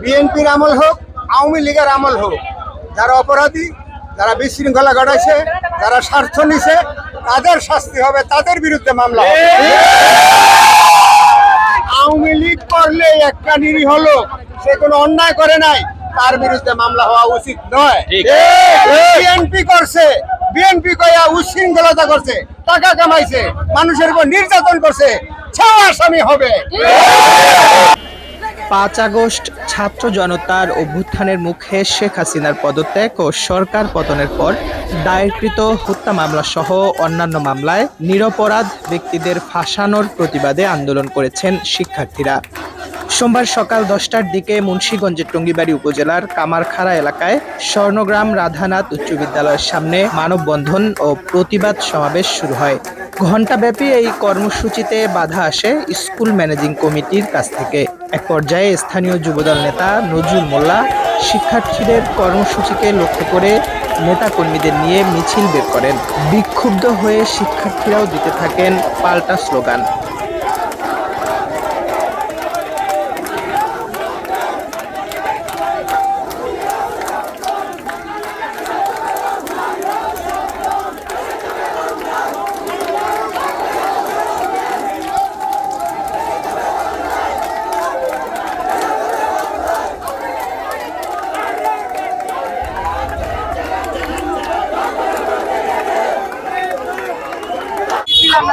বিএনপির আমল হোক আওয়ামী লীগের আমল হোক যারা অপরাধী যারা বিশৃঙ্খলা ঘটাইছে যারা স্বার্থ নিছে তাদের শাস্তি হবে তাদের বিরুদ্ধে মামলা আওয়ামী লীগ করলে একটা নিরীহ লোক সে কোনো অন্যায় করে নাই তার বিরুদ্ধে মামলা হওয়া উচিত নয়। বিএনপি করছে বিএনপি কয়া উচ্ছৃঙ্খলতা করছে টাকা কামাইছে মানুষের উপর নির্যাতন করছে ছাও আসামি হবে। পাঁচ আগস্ট ছাত্র জনতার অভ্যুত্থানের মুখে শেখ হাসিনার পদত্যাগ ও সরকার পতনের পর দায়েরকৃত হত্যা মামলা সহ অন্যান্য মামলায় নিরপরাধ ব্যক্তিদের ফাঁসানোর প্রতিবাদে আন্দোলন করেছেন শিক্ষার্থীরা। সোমবার সকাল দশটার দিকে মুন্সীগঞ্জের টঙ্গিবাড়ি উপজেলার কামারখাড়া এলাকায় স্বর্ণগ্রাম রাধানাথ উচ্চ বিদ্যালয়ের সামনে মানববন্ধন ও প্রতিবাদ সমাবেশ শুরু হয়। ঘণ্টাব্যাপী এই কর্মসূচিতে বাধা আসে স্কুল ম্যানেজিং কমিটির কাছ থেকে। এক পর্যায়ে স্থানীয় যুবদল নেতা নজরুল মোল্লা শিক্ষার্থীদের কর্মসূচিকে লক্ষ্য করে নেতাকর্মীদের নিয়ে মিছিল বের করেন। বিক্ষুব্ধ হয়ে শিক্ষার্থীরাও দিতে থাকেন পাল্টা স্লোগান।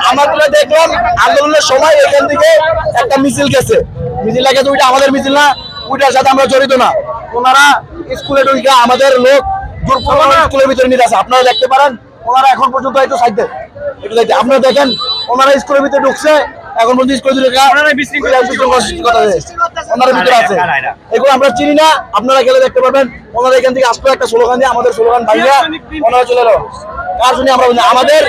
আমরা দেখলাম আন্দোলনের সময় এখান থেকে একটা মিছিল গেছে। মিছিল গেছে ওইটা আমাদের মিছিল না ওইটার সাথে আমরা জড়িত না। ওনারা স্কুলে ঢুকে আমাদের লোক স্কুলের ভিতরে আপনারা দেখতে পারেন ওনারা এখন পর্যন্ত একটু সাইডে। একটু দেখতে আপনারা দেখেন ওনারা স্কুলের ভিতরে ঢুকছে এখন পর্যন্ত স্কুলের ভিতরে ওনারা ভিতরে আছে। এগুলো আমরা চিনি না। আপনারা গেলে দেখতে পাবেন ওনারা এখান থেকে আসলো একটা স্লোগান দিয়ে আমাদের স্লোগান ভাইয়া ওনারা চলে এলো। কার জন্য আমরা আমাদের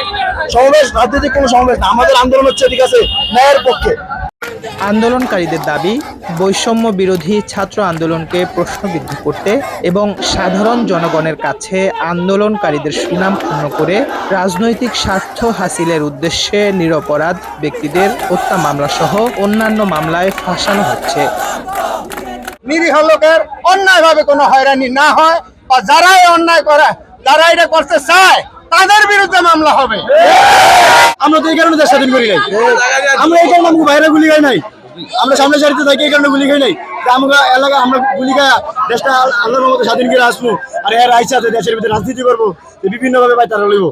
সমাবেশ রাজনৈতিক কোনো সমাবেশ না আমাদের আন্দোলন হচ্ছে ঠিক আছে ন্যায়ের পক্ষে। আন্দোলনকারীদের দাবি বৈষম্য বিরোধী ছাত্র আন্দোলনকে প্রশ্নবিদ্ধ করতে এবং সাধারণ জনগণের কাছে আন্দোলনকারীদের সুনাম ক্ষুণ্ণ করে রাজনৈতিক স্বার্থ হাসিলের উদ্দেশ্যে নিরপরাধ ব্যক্তিদের হত্যা মামলা সহ অন্যান্য মামলায় ফাঁসানো হচ্ছে। নিরীহ লোকের অন্যায়ভাবে কোনো হয়রানি না হয় বা যারাই অন্যায় করে যারা এটা করতে চায়। তাদের বিরুদ্ধে মামলা হবে। আমরা তো এই কারণে দেশ স্বাধীন করি নাই। আমরা এই কারণে আমাকে বাইরে গুলি খাই নাই। আমরা সামনে সারিতে থাকি, এই কারণে গুলি খাই নাই। আমরা এলাকা আমরা গুলি খাই দেশটা আল্লাহর মতো স্বাধীন করে আসব। আর এর আইসা দেশের ভিতরে রাজনীতি করব। বিভিন্নভাবে ভাই তারা লইব।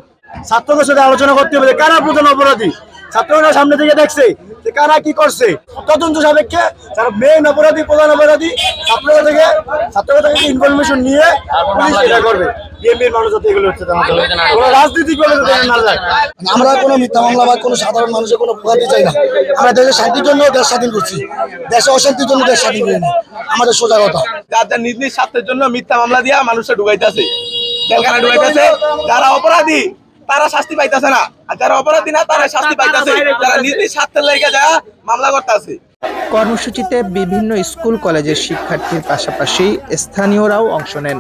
ছাত্রদের সাথে আলোচনা করতে হবে কারা প্রধান অপরাধী? ছাত্ররা সামনে থেকে দেখছে যে কারা কি করছে। তদন্ত সাপেক্ষে যারা মেন অপরাধী প্রধান অপরাধী ছাত্ররা থেকে ছাত্ররা থেকে ইনফরমেশন নিয়ে পুলিশ এটা করবে। আমরা কোনো মিথ্যা মামলা বা কোনো সাধারণ মানুষের কোনো ভোগান্তি চাই না। আমরা দেশের শান্তির জন্য দেশ স্বাধীন করছি। দেশে অশান্তির জন্য দেশ স্বাধীন করিনি। আমাদের সোজা কথা। যার যার নিজ নিজ স্বার্থের জন্য মিথ্যা মামলা দিয়া মানুষের ঢুকাইতেছে। জেলখানা ঢুকাইতেছে। যারা অপরাধী তারা শাস্তি পাইতেছে না। আর যারা অপরাধী না তারা শাস্তি পাইতেছে। যারা নিজের নিজ স্বার্থের লেগে যা মামলা করতেছে। কর্মসূচিতে বিভিন্ন স্কুল কলেজের শিক্ষার্থীর পাশাপাশি স্থানীয়রাও অংশ নেন।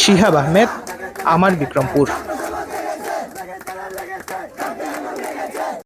শিহাব আহমেদ আমার বিক্রমপুর।